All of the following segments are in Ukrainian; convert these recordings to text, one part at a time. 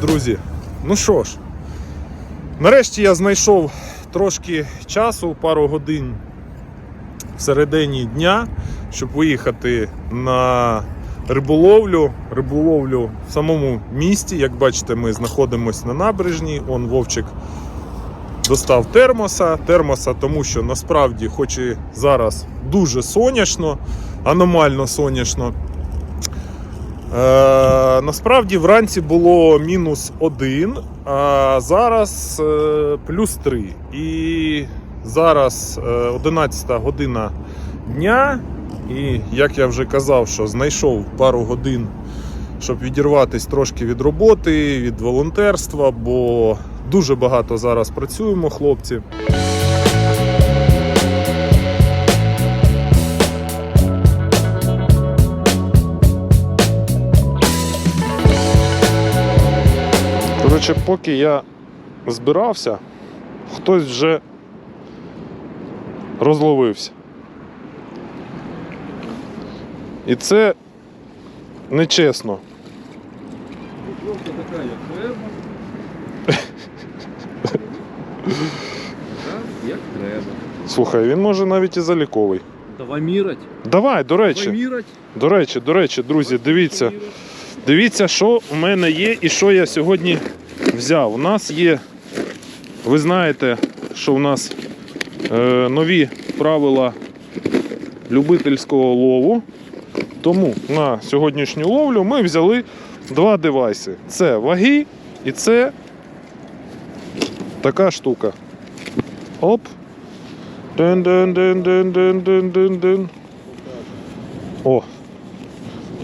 друзі. Ну що ж, нарешті я знайшов трошки часу, пару годин в середині дня, щоб виїхати на риболовлю. Риболовлю в самому місті. Як бачите, ми знаходимося на набережній. Он Вовчик достав термоса. Термоса, тому що насправді, хоч і зараз дуже сонячно, аномально сонячно. Е, насправді вранці було мінус один, а зараз е, плюс три. І зараз е, 11 година дня. І як я вже казав, що знайшов пару годин, щоб відірватися трошки від роботи, від волонтерства, бо дуже багато зараз працюємо, хлопці. Коротше, поки я збирався, хтось вже розловився. І це нечесно. Така як треба. Як треба. Слухай, він може навіть і заліковий. Давай мірать. Давай, до Давай речі, мірать. до речі, до речі, друзі, дивіться. Дивіться, що в мене є і що я сьогодні взяв. У нас є, ви знаєте, що у нас е, нові правила любительського лову. Тому на сьогоднішню ловлю ми взяли два девайси. Це ваги і це така штука. Оп. Дин-дин-дин-дин-дин-дин-дин. О,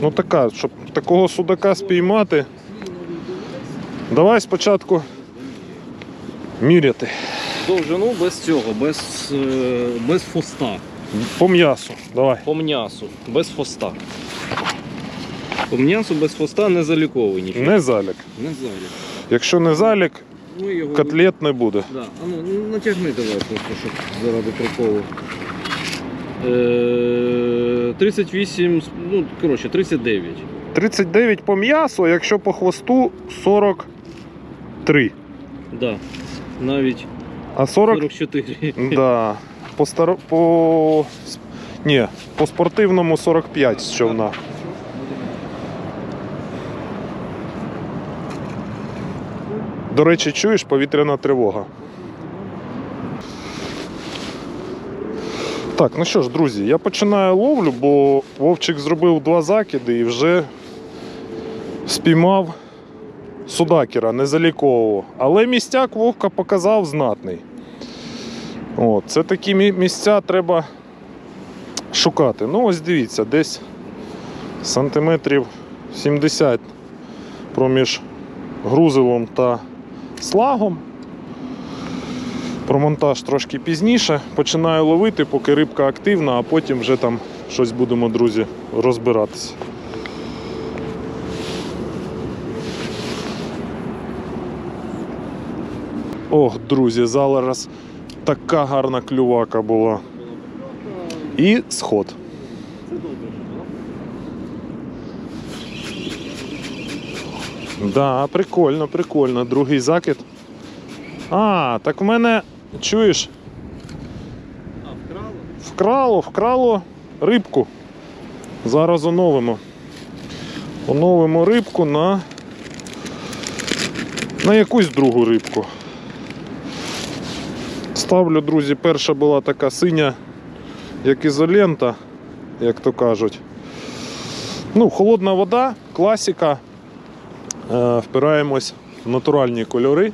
Ну така, щоб такого судака спіймати. Давай спочатку міряти. Довжину без цього, без, е, без фоста. По м'ясу. Давай. По м'ясу, без фоста. По м'ясу без фоста не заліковий нічого. Не залік. Не залік. Якщо не залік, Ну, його... котлет не буде. Да. А ну, натягни давай просто, щоб заради приколу. Е, 38, ну, коротше, 39. 39 по м'ясу, якщо по хвосту 43. Да. Навіть А 40. 44. Да. По, старо... по... Ні, по спортивному 45 з човна. До речі, чуєш повітряна тривога. Так, ну що ж, друзі, я починаю ловлю, бо Вовчик зробив два закиди і вже спіймав судакера, незалікового. Але містяк Вовка показав знатний. О, це такі місця треба шукати. Ну, ось дивіться, десь сантиметрів 70 проміж грузилом та слагом. Про монтаж трошки пізніше. Починаю ловити, поки рибка активна, а потім вже там щось будемо, друзі, розбиратися. Ох, друзі, зараз така гарна клювака була. І сход. Да, прикольно, прикольно. Другий закид. А, так в мене, чуєш, А, вкрали? вкрало, вкрало рибку. Зараз оновимо. Оновимо рибку на, на якусь другу рибку. Ставлю, друзі, перша була така синя, як ізолента, як то кажуть. Ну, холодна вода, класика. Е, впираємось в натуральні кольори.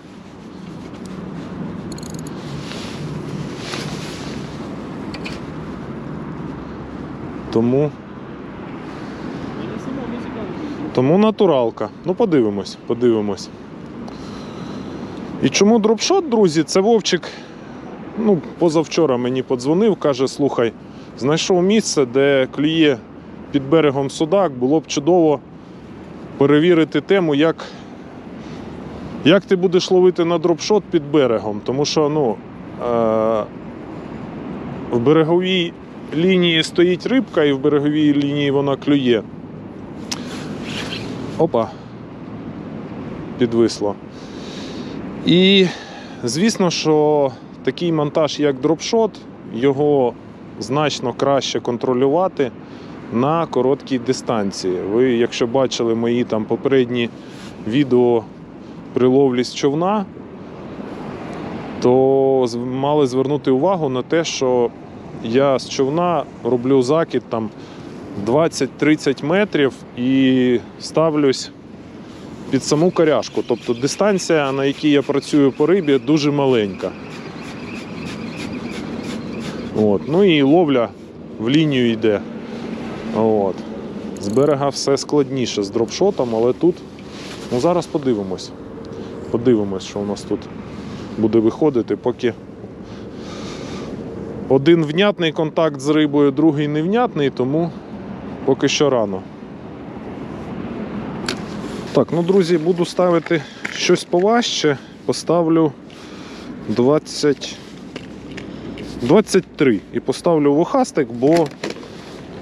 Тому, тому натуралка. Ну, подивимось, подивимось. І чому дропшот, друзі? Це Вовчик. Ну, позавчора мені подзвонив, каже: слухай, знайшов місце, де клює під берегом судак, було б чудово перевірити тему, як, як ти будеш ловити на дропшот під берегом. Тому що ну, е- в береговій лінії стоїть рибка, і в береговій лінії вона клює. Опа. підвисло. І звісно, що такий монтаж, як дропшот, його значно краще контролювати на короткій дистанції. Ви, якщо бачили мої там попередні відео при ловлі з човна, то мали звернути увагу на те, що я з човна роблю закид там 20-30 метрів і ставлюсь під саму коряшку. Тобто дистанція, на якій я працюю по рибі, дуже маленька. От. Ну і ловля в лінію йде. От. З берега все складніше з дропшотом, але тут ну, зараз подивимось. Подивимось, що у нас тут буде виходити, поки один внятний контакт з рибою, другий невнятний, тому поки що рано. Так, ну друзі, буду ставити щось поважче. Поставлю 20. 23 і поставлю вухастик, бо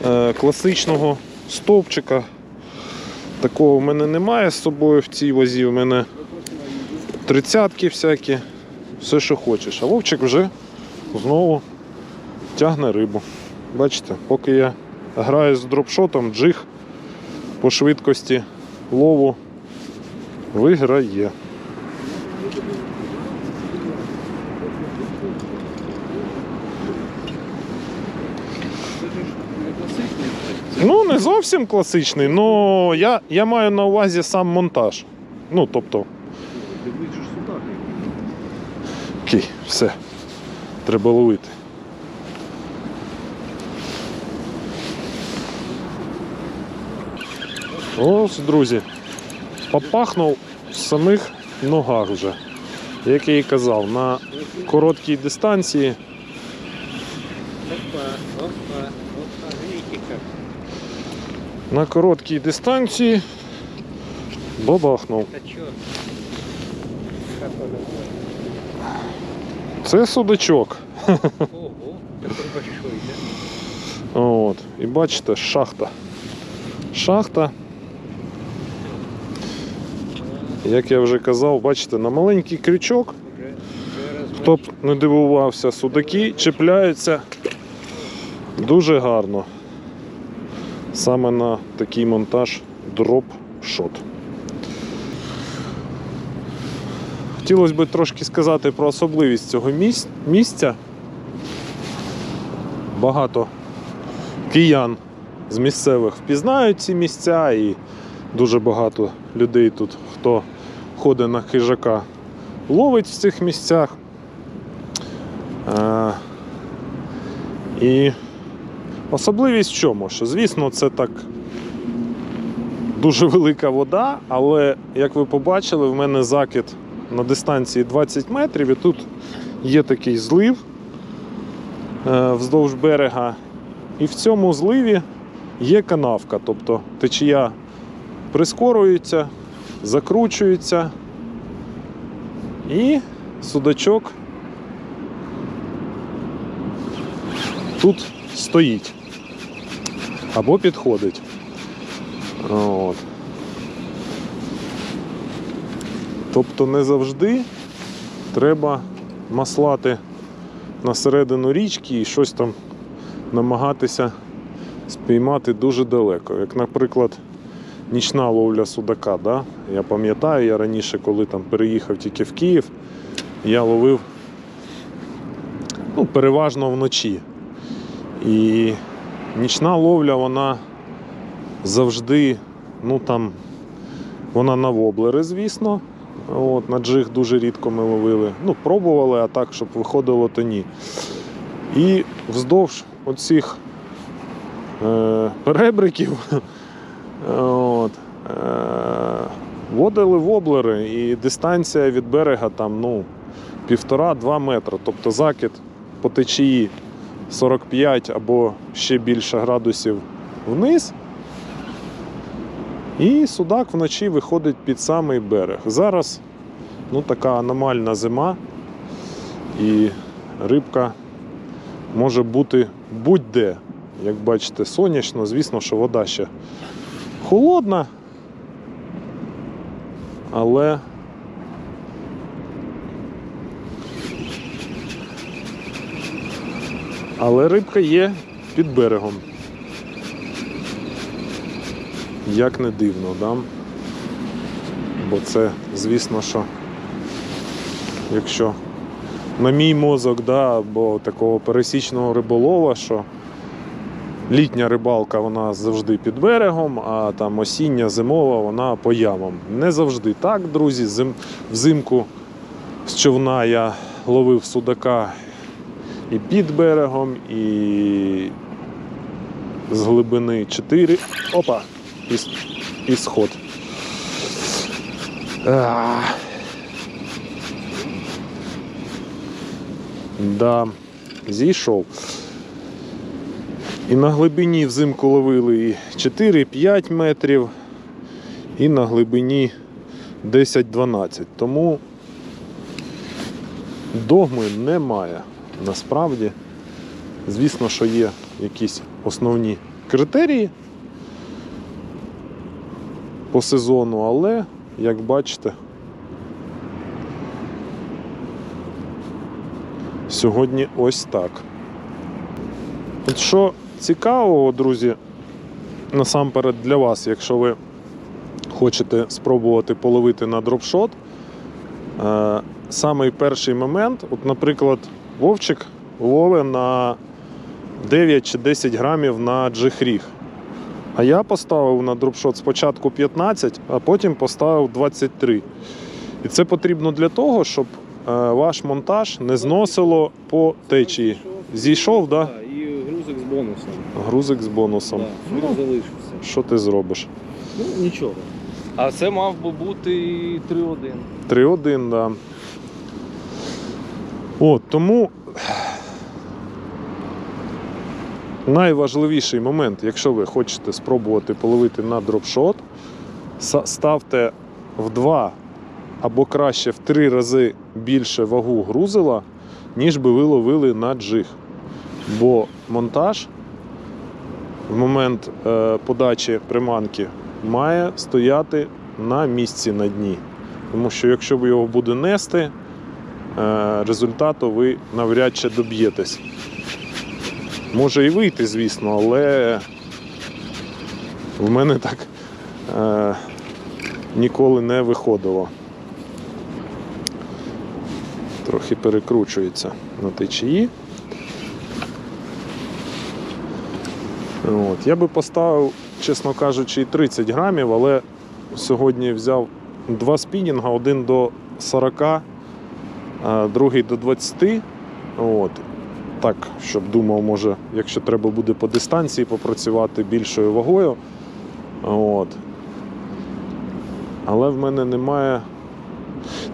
е, класичного стовпчика такого в мене немає з собою в цій вазі. У мене тридцятки всякі, все, що хочеш. А вовчик вже знову тягне рибу. Бачите, поки я граю з дропшотом, джиг по швидкості лову виграє. Ну, не зовсім класичний, але я, я маю на увазі сам монтаж. Ну, тобто, окей, все. Треба ловити. Ось, друзі, попахнув в самих ногах вже. Як я і казав, на короткій дистанції Опа, опа, опа, видите как. На короткій дистанції бабахнув. Це судачок. Ого, такой большой, да? От. І бачите, шахта. Шахта. Як я вже казав, бачите, на маленький крючок, хто б не дивувався, судаки чіпляються дуже гарно. Саме на такий монтаж дроп-шот. Хотілося б трошки сказати про особливість цього місця. Багато киян з місцевих впізнають ці місця, і дуже багато людей тут, хто ходить на хижака, ловить в цих місцях. Е, і особливість в чому? Що, звісно, це так дуже велика вода, але як ви побачили, в мене закид на дистанції 20 метрів, і тут є такий злив е, вздовж берега. І в цьому зливі є канавка, тобто течія прискорюється, закручується, і судачок тут стоїть або підходить. От. Тобто не завжди треба маслати на середину річки і щось там намагатися спіймати дуже далеко. Як, наприклад, нічна ловля судака. Да? Я пам'ятаю, я раніше, коли там переїхав тільки в Київ, я ловив ну, переважно вночі. І нічна ловля, вона завжди, ну там, вона на воблери, звісно. От, на джиг дуже рідко ми ловили. Ну, пробували, а так, щоб виходило, то ні. І вздовж оцих е, перебриків от, е, водили воблери, і дистанція від берега там ну, півтора-два метри. Тобто закид по течії 45 або ще більше градусів вниз. І судак вночі виходить під самий берег. Зараз ну, така аномальна зима, і рибка може бути будь-де. Як бачите, сонячно, звісно, що вода ще холодна, але Але рибка є під берегом. Як не дивно, да? Бо це, звісно, що якщо на мій мозок, да, або такого пересічного риболова, що літня рибалка вона завжди під берегом, а там осіння, зимова вона по ямам. Не завжди так, друзі. Зим, взимку з човна я ловив судака і під берегом, і з глибини 4. Опа! І, і сход. А. Да, зійшов. І на глибині взимку ловили 4-5 метрів, і на глибині 10-12. Тому догми немає насправді. Звісно, що є якісь основні критерії по сезону, але, як бачите, сьогодні ось так. От що цікавого, друзі, насамперед для вас, якщо ви хочете спробувати половити на дропшот, е, самий перший момент, от, наприклад, Вовчик ловить на 9 чи 10 грамів на джихріг. А я поставив на дропшот спочатку 15, а потім поставив 23. І це потрібно для того, щоб е, ваш монтаж не зносило по течії. Зійшов, так? Да? І грузик з бонусом. Грузик з бонусом. Да, залишився. Що ти зробиш? Ну, нічого. А це мав би бути 3-1. 3-1, да. Тому найважливіший момент, якщо ви хочете спробувати половити на дропшот, ставте в два або краще в три рази більше вагу грузила, ніж би ви ловили на джиг. Бо монтаж в момент е, подачі приманки має стояти на місці на дні. Тому що якщо його буде нести, результату ви навряд чи доб'єтесь. Може і вийти, звісно, але в мене так е, ніколи не виходило. Трохи перекручується на течії. От. Я би поставив, чесно кажучи, 30 грамів, але сьогодні взяв два спінінга, один до 40, а другий до 20. От. Так, щоб думав, може, якщо треба буде по дистанції попрацювати більшою вагою. От. Але в мене немає.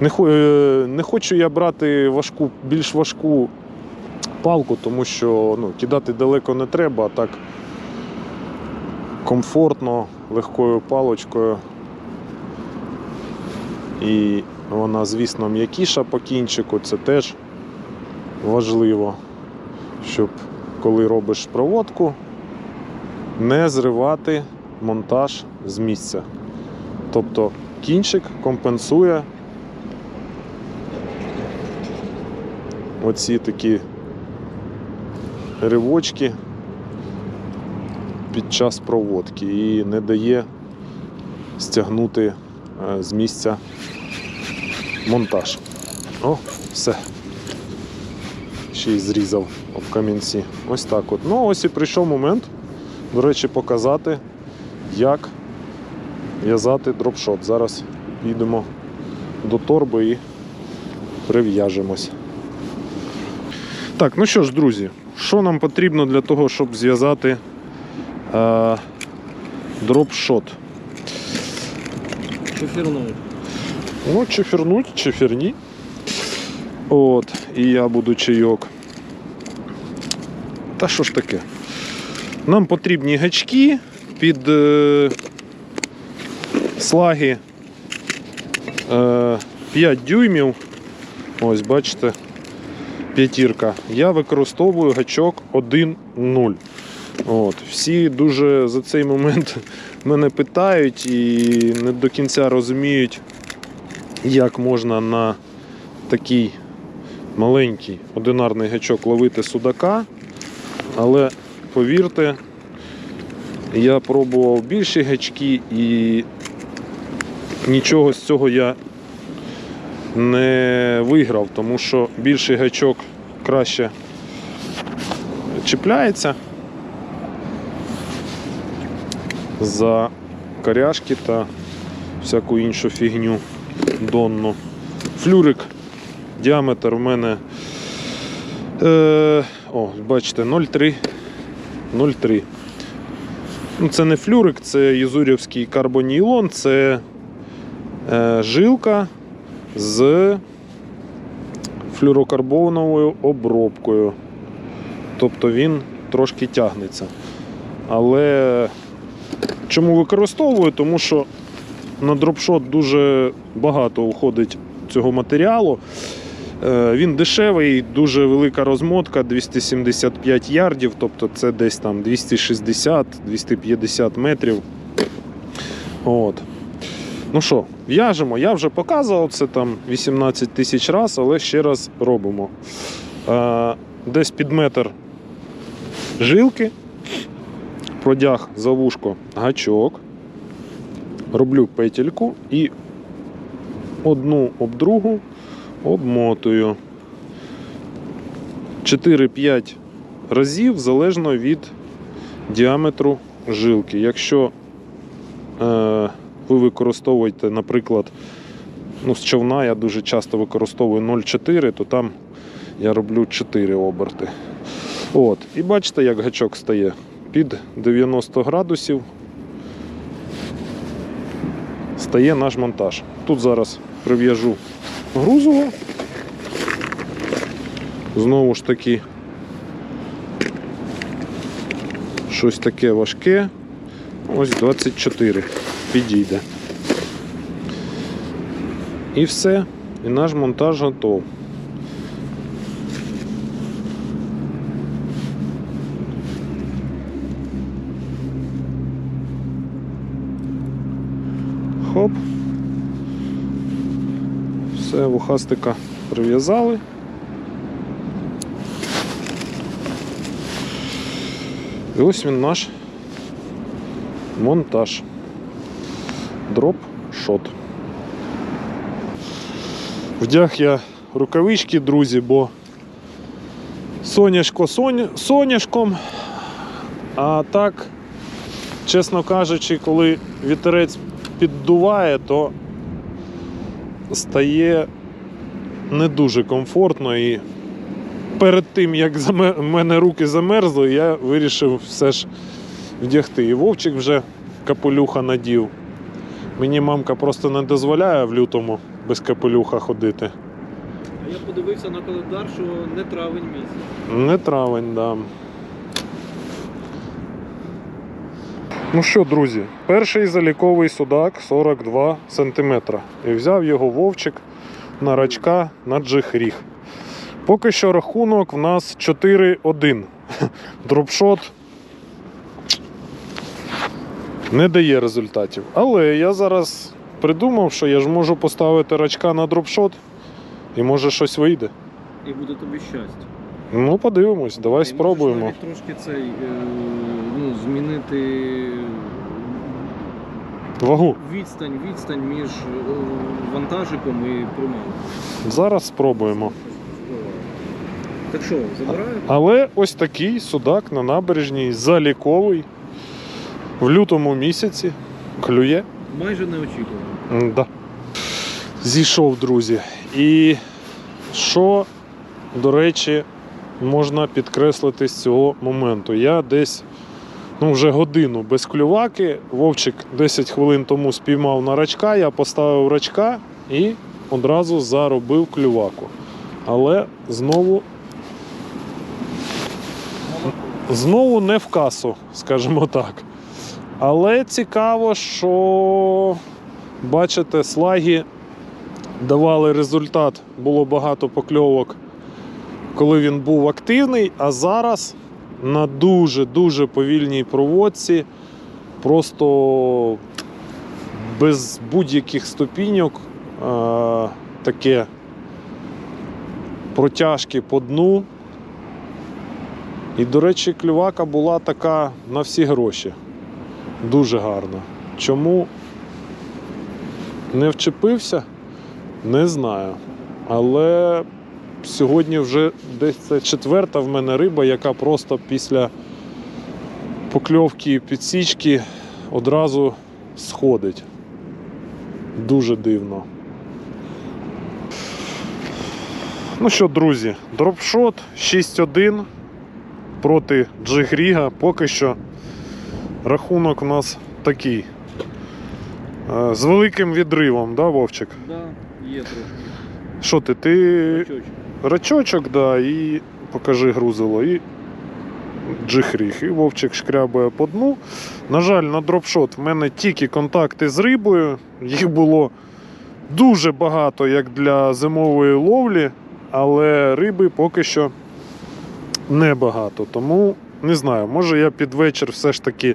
Не, е, не хочу я брати важку, більш важку палку, тому що ну, кидати далеко не треба, а так комфортно, легкою палочкою. І вона, звісно, м'якіша по кінчику, це теж важливо, щоб коли робиш проводку, не зривати монтаж з місця. Тобто кінчик компенсує оці такі ривочки під час проводки і не дає стягнути е, з місця монтаж. О, все. Ще й зрізав об камінці. Ось так от. Ну, ось і прийшов момент, до речі, показати, як в'язати дропшот. Зараз підемо до торби і прив'яжемось. Так, ну що ж, друзі, що нам потрібно для того, щоб зв'язати е, дропшот? Ну, чефернуть, чеферні. От, і я буду чайок. Та що ж таке? Нам потрібні гачки під е, слаги е, 5 дюймів. Ось, бачите, п'ятірка. Я використовую гачок 1.0. От, всі дуже за цей момент мене питають і не до кінця розуміють, як можна на такий маленький одинарний гачок ловити судака. Але повірте, я пробував більші гачки і нічого з цього я не виграв, тому що більший гачок краще чіпляється за коряшки та всяку іншу фігню донну. Флюрик, діаметр в мене. Е, о, бачите, 0,3. 0,3. Ну, це не флюрик, це юзурівський карбонійлон, це е, жилка з флюрокарбоновою обробкою. Тобто він трошки тягнеться. Але чому використовую? Тому що на дропшот дуже багато уходить цього матеріалу. Е, Він дешевий, дуже велика розмотка, 275 ярдів, тобто це десь там 260-250 метрів. От. Ну що, в'яжемо. Я вже показував це там 18 тисяч разів, але ще раз робимо. Е, Десь під метр жилки, продяг за вушко гачок, роблю петельку і одну об другу обмотую 4-5 разів залежно від діаметру жилки. Якщо е, ви використовуєте, наприклад, ну, з човна я дуже часто використовую 0,4, то там я роблю 4 оберти. От. І бачите, як гачок стає під 90 градусів. Стає наш монтаж. Тут зараз прив'яжу грузову. Знову ж таки, щось таке важке. Ось 24 підійде. І все. І наш монтаж готов. Все, вухастика прив'язали. І ось він наш монтаж. Дроп шот. Вдяг я рукавички, друзі, бо соняшко соня... соняшком. А так, чесно кажучи, коли вітерець піддуває, то стає не дуже комфортно і перед тим, як в мене руки замерзли, я вирішив все ж вдягти. І Вовчик вже капелюха надів. Мені мамка просто не дозволяє в лютому без капелюха ходити. А я подивився на календар, що не травень місяць. Не травень, да. Ну що, друзі, перший заліковий судак 42 см. І взяв його вовчик на рачка на джихріг. Поки що рахунок в нас 4-1. Дропшот не дає результатів. Але я зараз придумав, що я ж можу поставити рачка на дропшот і може щось вийде. І буде тобі щастя. Ну, подивимось, давай І спробуємо. трошки цей, е, ну, змінити Вагу. відстань, відстань між е, вантажиком і приманкою. Зараз спробуємо. Так що, забираємо? Але ось такий судак на набережній заліковий в лютому місяці клює. Майже неочікувано. Да. Зійшов, друзі. І що, до речі, можна підкреслити з цього моменту? Я десь ну, вже годину без клюваки. Вовчик 10 хвилин тому спіймав на рачка, я поставив рачка і одразу заробив клюваку. Але знову Знову не в касу, скажімо так. Але цікаво, що бачите, слаги давали результат. Було багато покльовок, коли він був активний, а зараз на дуже-дуже повільній проводці, просто без будь-яких ступіньок е- таке протяжки по дну І, до речі, клювака була така на всі гроші. Дуже гарна. Чому не вчепився, не знаю. Але сьогодні вже десь це четверта в мене риба, яка просто після покльовки і підсічки одразу сходить. Дуже дивно. Ну що, друзі, дропшот 6-1 проти Джигріга. Поки що рахунок у нас такий. Е, З великим відривом, да, Вовчик? Да, є трошки. Що ти? Ти. Рачочок, да, і покажи грузило, і джихріг. І Вовчик шкрябає по дну. На жаль, на дропшот в мене тільки контакти з рибою. Їх було дуже багато, як для зимової ловлі, але риби поки що небагато. Тому не знаю, може я під вечір все ж таки.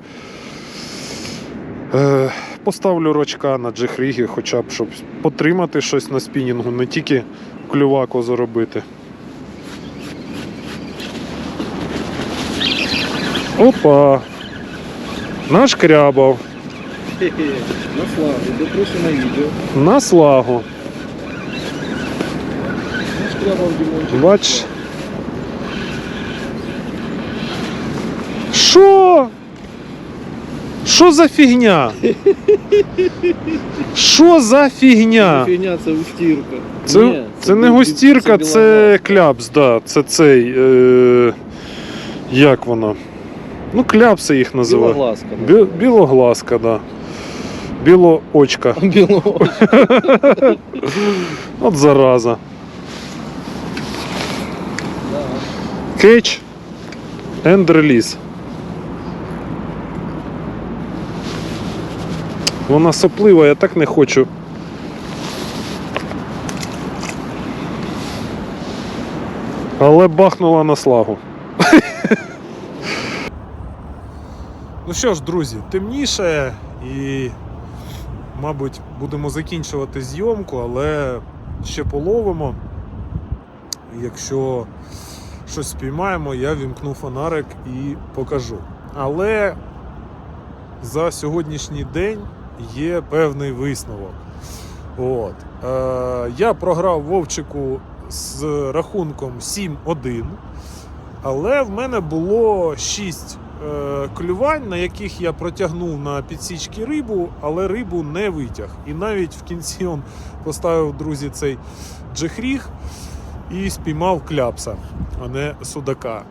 Е, Поставлю рочка на джихріги, хоча б щоб потримати щось на спінінгу, не тільки клюваку заробити. Опа! Наш крябав. На славу, допишу на відео. на слагу. Наш прямо в Дімончик. Бач. Що? Що за фігня? Що за фігня? Фігня, це густірка. Це, Ні, це, не густірка, це це кляпс, да. Це цей. Е, як воно? Ну, кляпси їх називають. Білоглазка. Бі, білоглазка, да. Білоочка. Біло. От зараза. Catch and release. Вона соплива, я так не хочу. Але бахнула на слагу. Ну що ж, друзі, темніше і, мабуть, будемо закінчувати зйомку, але ще половимо. Якщо щось спіймаємо, я вімкну фонарик і покажу. Але за сьогоднішній день є певний висновок. От. Е, я програв Вовчику з рахунком 7-1, але в мене було 6 е, клювань, на яких я протягнув на підсічки рибу, але рибу не витяг. І навіть в кінці он поставив, друзі, цей джехріг і спіймав кляпса, а не судака.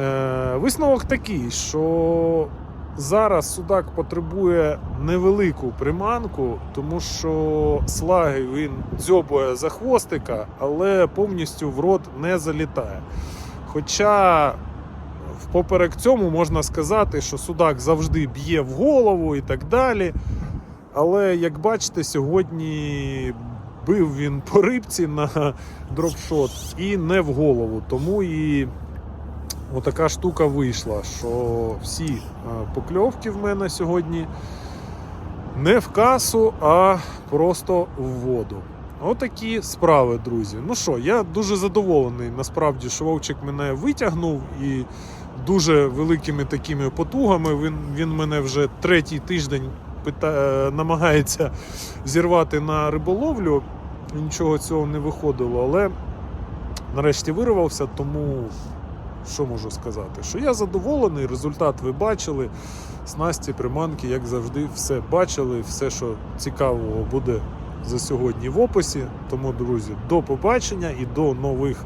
Е, висновок такий, що зараз судак потребує невелику приманку, тому що слаги він дзьобує за хвостика, але повністю в рот не залітає. Хоча впоперек цьому можна сказати, що судак завжди б'є в голову і так далі. Але як бачите, сьогодні бив він по рибці на дропшот і не в голову. Тому і отака штука вийшла, що всі е, покльовки в мене сьогодні не в касу, а просто в воду. Отакі справи, друзі. Ну що, я дуже задоволений насправді, що Вовчик мене витягнув і дуже великими такими потугами. Він, він мене вже третій тиждень пита... е, намагається зірвати на риболовлю. Нічого цього не виходило, але нарешті вирвався, тому що можу сказати? Що я задоволений, результат ви бачили. Снасті, приманки, як завжди, все бачили, все, що цікавого буде за сьогодні в описі. Тому, друзі, до побачення і до нових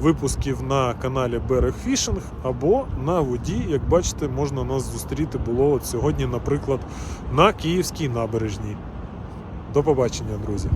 випусків на каналі Берег Фішинг або на воді. Як бачите, можна нас зустріти було от сьогодні, наприклад, на Київській набережній. До побачення, друзі.